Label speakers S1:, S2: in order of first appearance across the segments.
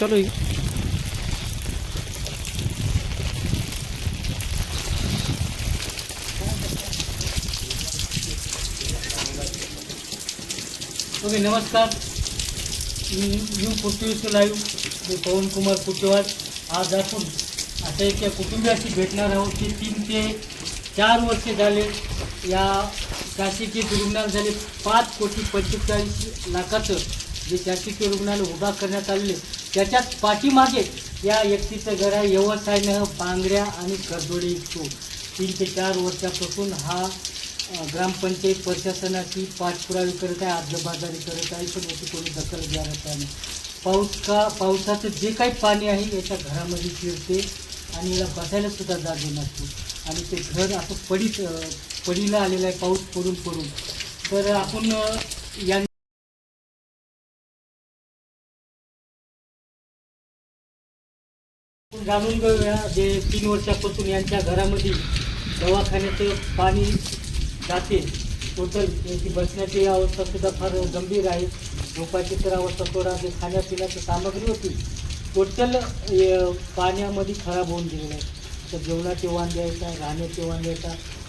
S1: चालू आहे.
S2: ओके नमस्कार. मी यू फोर्टी लाईव्ह. मी पवन कुमार पुटेवार आज आपण अशा एका कुटुंबियाशी भेटणार आहोत. की तीन ते चार वर्षे झाले. या शासकीय रुग्णालय झाले पाच कोटी पंचेचाळीस लाखाचं जे शासकीय रुग्णालय उभा करण्यात आलेले त्याच्यात पाठीमागे या व्यक्तीचं घर आहे व्यवसायानं बांगड्या आणि करदोडी विकतो तीन ते चार वर्षापासून हा ग्रामपंचायत प्रशासनाची पाठपुरावी करत आहे अर्धबाजारी करत आहे पण याची कोणी दखल घेत नाही. पाऊस का पावसाचं जे काही पाणी आहे याच्या घरामध्ये शिरते आणि याला बसायला सुद्धा जागे नसतो. आणि ते घर असं पडीत पडीला आलेलं आहे पाऊस पडून पडून. तर आपण या जाणून घेऊया जे तीन वर्षापासून यांच्या घरामध्ये दवाखान्याचं पाणी जाते. टोटल यांची बसण्याची अवस्था सुद्धा फार गंभीर आहे. झोपाची तर अवस्था थोडा जे खाण्यापिण्याची सामग्री होती. टोटल पाण्यामध्ये खराब होऊन गेलेलं आहे. तर जेवणाचे वाण द्यायचा राहण्याचे वाण आहेत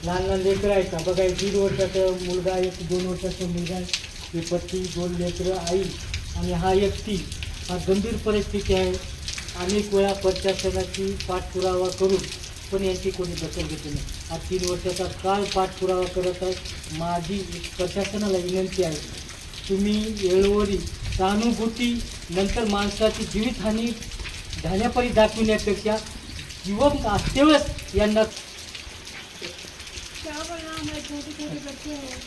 S2: लहान लहान लेकरं आहेत. का बघा एक दीड वर्षाचा मुलगा एक दोन वर्षाचा मुलगा आहे. ही दोन लेकरं आई आणि हा एकटी हा गंभीर परिस्थिती आहे. अनेक वेळा प्रशासनाची पाठपुरावा करून पण यांची कोणी दखल घेते नाही. हा तीन वर्षाचा काळ पाठपुरावा करत आहे माझी प्रशासनाला विनंती आहे तुम्ही वेळोवेळी सहानुभूती नंतर माणसाची जीवितहानी झाल्यापरी दाखविण्यापेक्षा जीवन असतेवेळेस यांना
S3: छोटे छोटे बच्चे हैं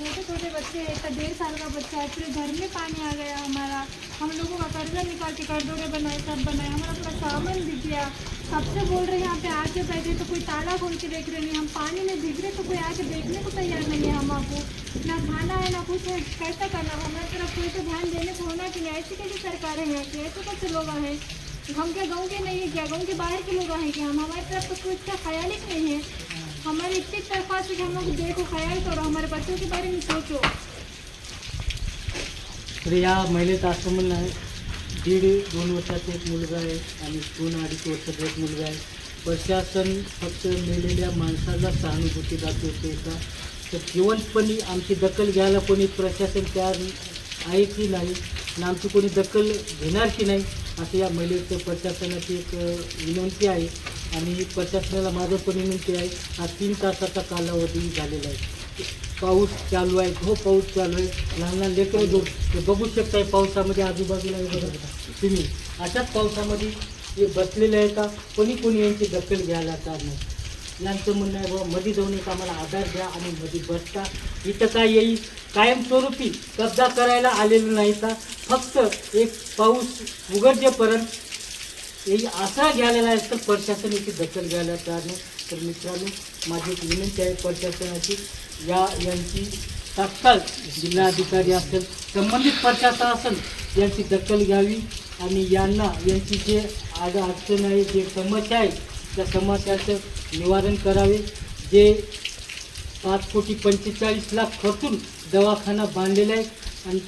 S3: छोटे छोटे बच्चे हैं इतना डेढ़ साल का बच्चा है, पूरे घर में पानी आ गया हमारा। हम लोगों का कर्जा निकाल के करदोरे बनाए, सब बनाए हमारा पूरा सामान बिक गया सबसे बोल रहे हैं, यहाँ पे आके बैठे तो कोई ताला खोल के देख रहे नहीं, हम पानी में भीग रहे तो कोई आके देखने को तैयार नहीं है हम आपको। ना खाना है, ना कुछ है, कैसा करना हमारी तरफ़ कोई तो ध्यान देने को होना कि ऐसी कैसी सरकारें है की ऐसे कैसे लोग हैं? हम क्या गाँव के नहीं है क्या? गाँव के बाहर के लोग हैं क्या? हम हमारे तरफ तो कुछ का ख्याल ही नहीं है। हमारे इतनी तरफा से हम लोग देखो ख्याल करो हमारे बच्चों के बारे में सोचो।
S2: तर या महिलेचं असं म्हणणं आहे दीड दोन वर्षाचा एक मुलगा आहे आणि दोन अडीच वर्षाचा एक मुलगा आहे प्रशासन फक्त मेलेल्या माणसाला सहानुभूती दाखवते का तर जिवंतपणी आमची दखल घ्यायला कोणी प्रशासन तयार आहे की नाही? आणि आमची कोणी दखल घेणार की नाही? असं या महिलेचं प्रशासनाची एक विनंती आहे आणि प्रशासनाला माझं पण विनंती आहे हा तीन तासाचा कालावधी झालेला आहे. पाऊस चालू आहे हो पाऊस चालू आहे. लहान लहान लेकरं जो बघू शकताय पावसामध्ये आजूबाजूला तुम्ही अशाच पावसामध्ये हे बसलेले आहे का? कोणी कोणी यांची दखल घ्यायला जात नाही. यांचं म्हणणं आहे बाबा मध्ये जाऊन एक आम्हाला आधार द्या आणि मध्ये बसता. इथं काय येईल? कायमस्वरूपी कब्जा करायला आलेलं नाही का फक्त एक पाऊस उघडजेपर्यंत हे असा घ्यायला आहे तर प्रशासनाची दखल घ्यायला तयार नाही. तर मित्रांनो माझी एक विनंती आहे प्रशासनाची या यांची तात्काळ जिल्हाधिकारी असेल संबंधित प्रशासन असेल यांची दखल घ्यावी आणि यांना यांची जे आज अडचण आहे जे समस्या आहे त्या समस्याचं निवारण करावे. जे पाच कोटी पंचेचाळीस लाख खर्चून दवाखाना बांधलेला आहे. आणि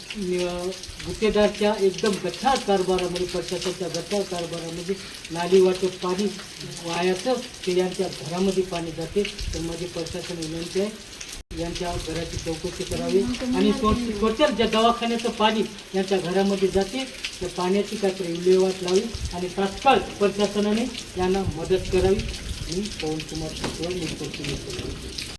S2: गुत्तेदारच्या एकदम गठार कारभारामध्ये प्रशासनाच्या गठार कारभारामध्ये नाली वाटप पाणी वायाचं ते यांच्या घरामध्ये पाणी जाते. तर माझी प्रशासन विनंती आहे. यांच्या घराची चौकशी करावी. आणि तो- ज्या दवाखान्याचं पाणी यांच्या घरामध्ये जाते त्या पाण्याची काहीतरी विल्हेवाट लावी आणि तात्काळ प्रशासनाने यांना मदत करावी. मी पवनकुमार कुमार कुशवाल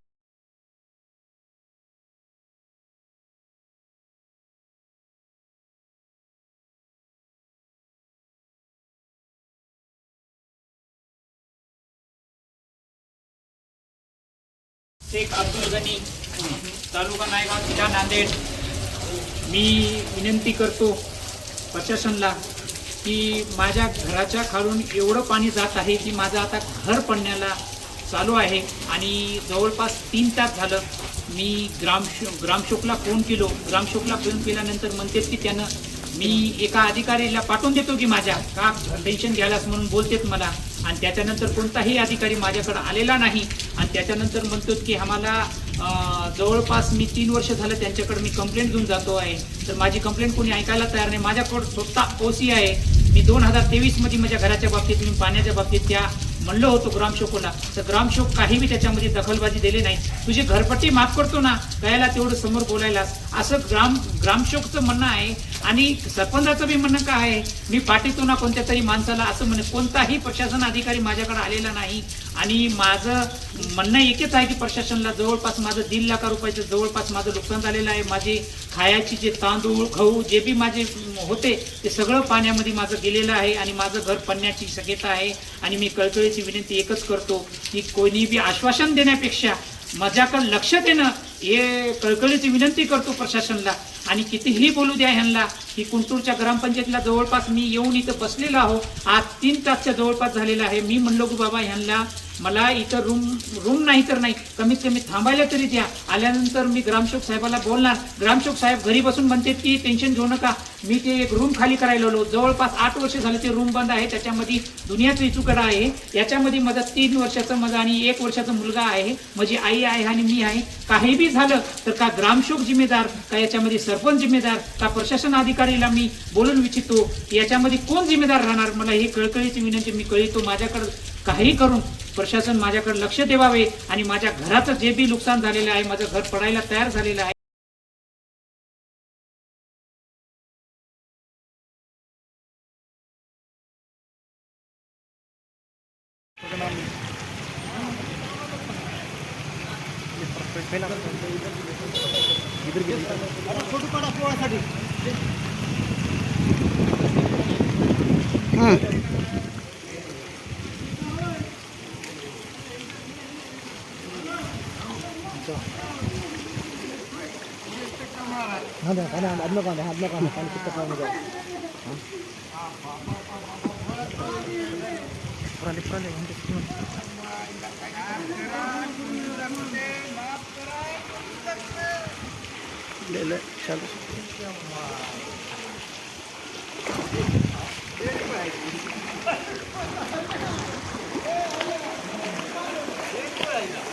S4: शेख अब्दुल गनी तालुका नायगाव जिल्हा नांदेड. मी विनंती करतो प्रशासनला की माझ्या घराच्या खालून एवढं पाणी जात आहे की माझं आता घर पडण्याला चालू आहे. आणि जवळपास तीन तास झालं मी ग्रामशो ग्रामशोकला फोन केलो. ग्रामशोकला फोन केल्यानंतर म्हणतात की त्यानं मी एका अधिकारीला पाठवून देतो की माझ्या का टेन्शन घ्यायलाच म्हणून बोलतेत मला. आणि त्याच्यानंतर कोणताही अधिकारी माझ्याकडे आलेला नाही. आणि त्याच्यानंतर म्हणतो की आम्हाला जवळपास मी तीन वर्ष झालं त्यांच्याकडे मी कंप्लेंट घेऊन जातो आहे. तर माझी कंप्लेंट कोणी ऐकायला तयार नाही. माझ्याकडे स्वतः ओसी आहे. मी दोन हजार तेवीसमध्ये माझ्या घराच्या बाबतीत मी पाण्याच्या बाबतीत त्या म्हणलो होतो ग्रामशोकला तर ग्रामशोक काहीही त्याच्यामध्ये दखलबाजी दिली नाही. तुझी घरपट्टी माफ करतो ना कळायला तेवढं समोर बोलायलास. असं ग्राम ग्रामशोकचं म्हणणं आहे आणि सरपंचाचं बी म्हणणं काय आहे? मी पाठीतो ना कोणत्या तरी माणसाला असं म्हणे कोणताही प्रशासन अधिकारी माझ्याकडे आलेला नाही. आणि माझं म्हणणं एकच आहे की प्रशासनाला जवळपास माझं दीड लाख रुपयाचं जवळपास माझं नुकसान झालेलं आहे. माझे खायाची जे तांदूळ गहू जे बी माझे होते ते सगळं पाण्यामध्ये माझं गेलेलं आहे आणि माझं घर पडण्याची शक्यता आहे. आणि मी कळकळीची विनंती एकच करतो की कोणी बी आश्वासन देण्यापेक्षा माझ्याकडे लक्ष देणं हे कळकळीची विनंती करतो प्रशासनला. आणि कितीही बोलू द्या ह्यांना की कुंटूरच्या ग्रामपंचायतीला जवळपास मी येऊन इथं बसलेलो आहो. आज तीन तासच्या जवळपास झालेला आहे. मी म्हणलो की बाबा ह्यांना मला इथं रूम रूम नाही तर नाही. कमीत कमी थांबायला तरी द्या. आल्यानंतर मी ग्रामसेवक साहेबाला बोलणार. ग्रामसेवक साहेब घरी बसून म्हणते की टेन्शन घेऊ नका. मी ते एक रूम खाली करायला आलो. जवळपास आठ वर्ष झाले ते रूम बंद आहे. त्याच्यामध्ये दुनियाचं इचुकडा आहे. याच्यामध्ये माझा तीन वर्षाचा माझा आणि एक वर्षाचा मुलगा आहे. माझी आई आहे आणि मी आहे. काही बी झालं तर का ग्रामसेवक जिम्मेदार का याच्यामध्ये सरपंच जिम्मेदार का प्रशासन अधिकारीला मी बोलून इच्छितो की याच्यामध्ये कोण जिम्मेदार राहणार? मला ही कळकळीची विनंती मी कळीतो माझ्याकडं काही करून प्रशासन माझ्याकडे लक्ष देवावे आणि माझ्या घराचं जे बी नुकसान झालेलं आहे माझं घर पडायला तयार झालेलं आहे. वो तो बरं होत कर ना
S1: ये फोटो निकालो घर में किया लीटर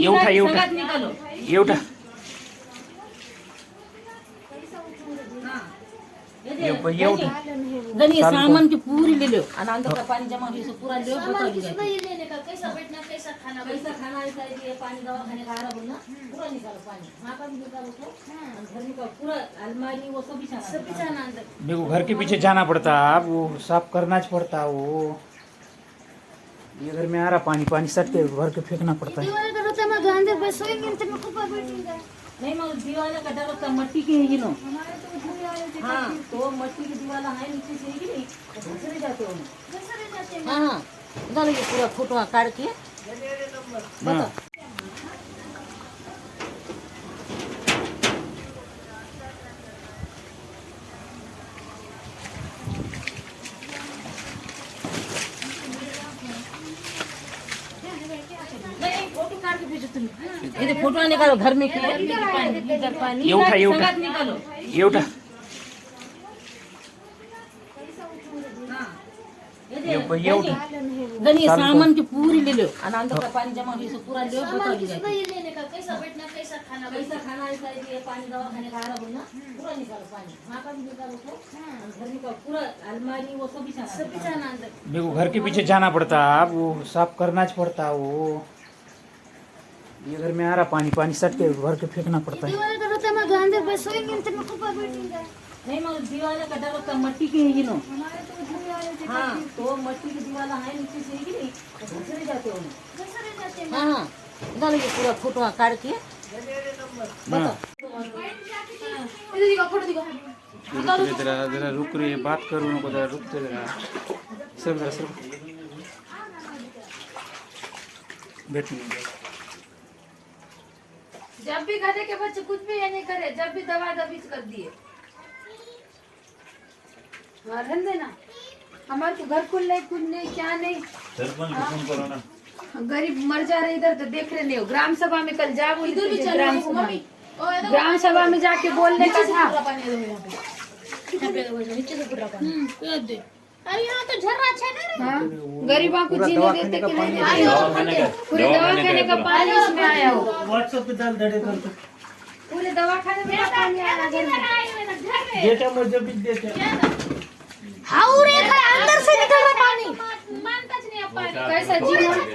S4: ये उठा।
S1: संगत निकालो।
S4: एवढा
S1: ये
S4: ये ये उठा।
S1: गनी सामान की पूरी ले लो। और अंदर का पानी जमा हुई से पूरा ले बता दी जाती
S5: लेने का? कैसा बैठना कैसा खाना?
S1: कैसा खाना ऐसा है कि ये पानी दवा खाने का आ रहा बोलना पूरा निकालो पानी। वहाँ का भी निकालो तो। और घर का पूरा अलमारी वो सब बिछाना
S5: सब भी जाना अंदर।
S4: मेरे को घर के पीछे जाना पड़ता अब वो साफ़ करना पड़ता वो। ये घर में आ रहा पानी पानी सट के घर के फेंकना पड़ता है।
S1: नहीं मगर दीवार का डर होता मट्टी की है ये नो
S5: हमारे तो उधर आए थे
S1: हाँ तो मट्टी की दीवार है नीचे से है कि नहीं? तो दूसरे जाते हो
S5: कैसे रह जाते हैं।
S1: हाँ हाँ। डालो ये पूरा फोटो काट के
S4: हाँ।
S1: नहीं फ़ोटो इधर फ़ोटो निकालो घर में किया इधर पानी
S4: ये उठा, ये उठा। ये उठा। ये ये उठा।
S1: गनी सामान की पूरी ले लो। अंदर का पानी जमा हुई पूरा ले ले जाती
S6: ये लेने का कैसा बैठना कैसा खाना
S1: कैसा खाना ऐसा ये पानी दवा खाने का आ रहा बोलना पूरा निकालो पानी। वहाँ का भी निकालो तो घर में का पूरा अलमारी वो सब बिछाना
S6: सब बिछाना अंदर।
S4: मेरे को घर के पीछे जाना पड़ता अब वो साफ़ करना च पड़ता वो। ये घर में आ रहा पानी पानी सट के भर के फेंकना पड़ता है।
S1: नहीं मगर दीवार का डर होता मट्टी की है ये नो? हाँ तो मट्टी की दीवार है नीचे से ही नहीं? घसरे जाते हो
S6: हैं।
S1: हाँ डालो ये पूरा फोटो काट के।
S4: हाँ।
S6: इधर दिखा फोटो दिखा।
S4: रुक रे जरा जरा रुक रे बात करो नको जरा रुक रे जरा सर जरा सर बैठ
S5: जब भी गधे के बच्चे कुछ भी ये नहीं करे जब भी दवा दबीज कर दिए। हाँ, देना। हमारे को घर खुल नहीं कुछ नहीं क्या नहीं। गरीब मर जा रहे इधर तो देख रहे नहीं हो। ग्राम सभा में कल जा बोली थी ग्राम सभा में। ग्राम सभा में जाके बोलने का था।
S6: अरे यहाँ तो झर्रा अच्छा ना
S5: हाँ, गरीबों को जीने देते कि नहीं? देते? पूरे दवाखाने का पानी इसमें आया हो?
S7: व्हॉट्सअप पे डाल धड़े करतो.
S5: पूरे दवाखाने में पानी आया घर में.
S7: मुझे भी देते
S6: हाउ रे अंदर से निकल रहा पानी
S5: कैसा जीवन